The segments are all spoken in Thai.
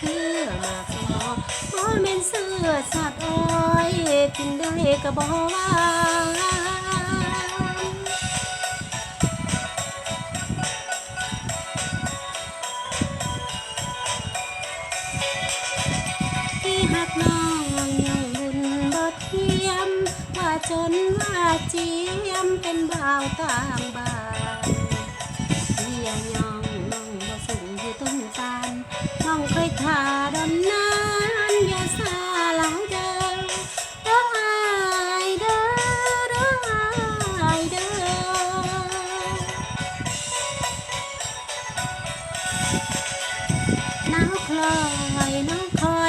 คือมากสมอบ่แม่นเสื้อสัตว์อ้อยกินได้ก็บ่ว่าที่หักน้องยังบุญบ่เทียม ว่าจนว่าเจียมเป็นบ่าวต่างบ้านที่ยงยองน้องบ่สูงที่ต้นตาล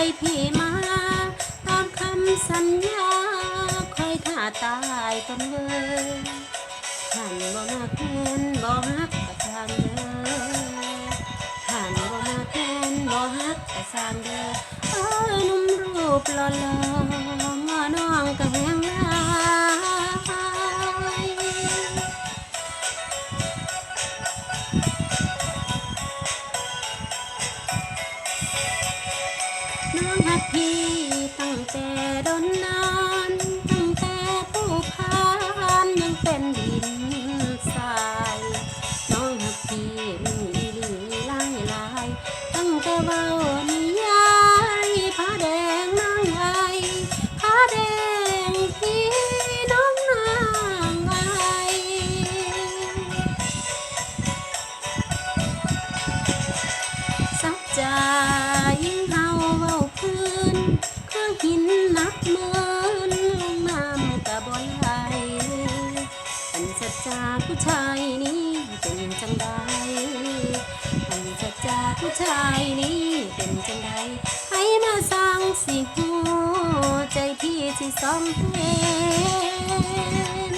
องคอยพี่มา ตามคำสัญญา คอยท่าตายต้นเวรท่านบ่มาแทนบ่ฮักกะทางเด้อท่านบ่มาแทนบ่ฮักกะทางเด้อเอ้ยหนุ่มรูปหล่อๆงอน้องกระแหงลาย น้องหักพี่ตั้งแต่ดนนานตั้งแต่ผู้พานยังเป็นดินทรายน้องหักพี่มีอีหลีลายลาย ตั้งแต่เบานิยายผ้าแดงนางไอผ้าแดงพี่น้องนางไอสัจจา หินนักเมินลงน้ำกะบ่ไหลอันสัจจาผู้ชายนี้เป็นจังใดอันสัจจาผู้ชายนี้เป็นจังใดให้มาสร้างสิหัวใจพี่สิสองเพน